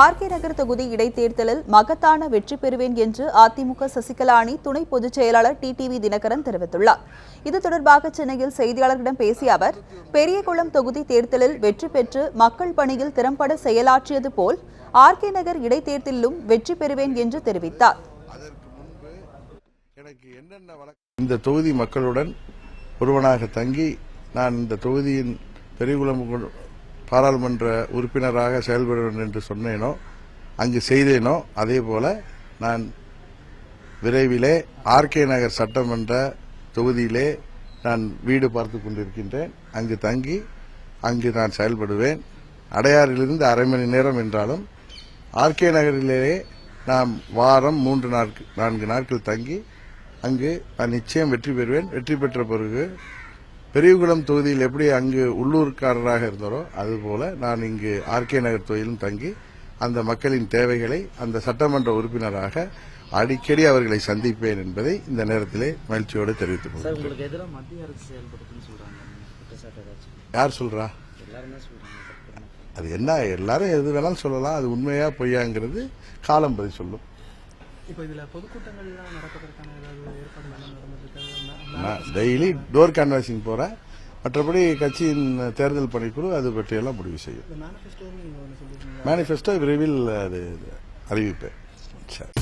RK நகர் தொகுதி இடைத்தேர்தலில் மகத்தான வெற்றி பெறுவேன் என்று அதிமுக சசிகலா அணி துணை பொதுச் செயலாளர் டிடிவி தினகரன் தெரிவித்துள்ளார். இது தொடர்பாக சென்னையில் செய்தியாளர்களிடம் பேசிய அவர் பெரியகுளம் தொகுதி தேர்தலில் வெற்றி பெற்று மக்கள் பணியில் திறம்பட செயலாற்றியது போல் ஆர்கே நகர் இடைத்தேர்தலிலும் வெற்றி பெறுவேன் என்று தெரிவித்தார். இந்த தொகுதி மக்களுடன் ஒருவனாக தங்கி நான் இந்த தொகுதியின் பெரியகுளம் பாராளுமன்ற உறுப்பினராக செயல்படுவேன் என்று சொன்னேனோ அங்கு செய்தேனோ அதே போல நான் விரைவிலே ஆர்கே நகர் சட்டமன்ற தொகுதியிலே நான் வீடு பார்த்து கொண்டிருக்கின்றேன். அங்கு தங்கி அங்கு நான் செயல்படுவேன். அடையாறிலிருந்து அரை மணி நேரம் என்றாலும் ஆர்கே நகரிலேயே நாம் வாரம் மூன்று நாட்கள் நான்கு நாட்கள் தங்கி அங்கு நான் நிச்சயம் வெற்றி பெறுவேன். வெற்றி பெற்ற பிறகு பெரியகுளம் தொகுதியில் எப்படி அங்கு உள்ளூர்காரராக இருந்தாரோ அதுபோல நான் இங்கு ஆர்கே நகர் தொகுதியிலும் தங்கி அந்த மக்களின் தேவைகளை அந்த சட்டமன்ற உறுப்பினராக அடிக்கடி அவர்களை சந்திப்பேன் என்பதை இந்த நேரத்திலே மகிழ்ச்சியோடு தெரிவித்துக் கொள்கிறேன். யார் சொல்றா. அது என்ன எல்லாரும் எது வேணாலும் சொல்லலாம். அது உண்மையா பொய்யாங்கிறது காலம் பதில் சொல்லும். இப்போ இதுல பொதுக்கூட்டங்கள்லாம் நடப்பதற்கான ஏதாவது ஏற்பாடு நடந்துட்டு நான் டெய்லி டோர் கேன்வாசிங் போறேன். மற்றபடி கட்சியின் தேர்தல் பணிக்குழு அது பற்றியெல்லாம் முடிவு செய்யும். மேனிஃபெஸ்டோ விரைவில் அது அறிவிப்பேன். சரி.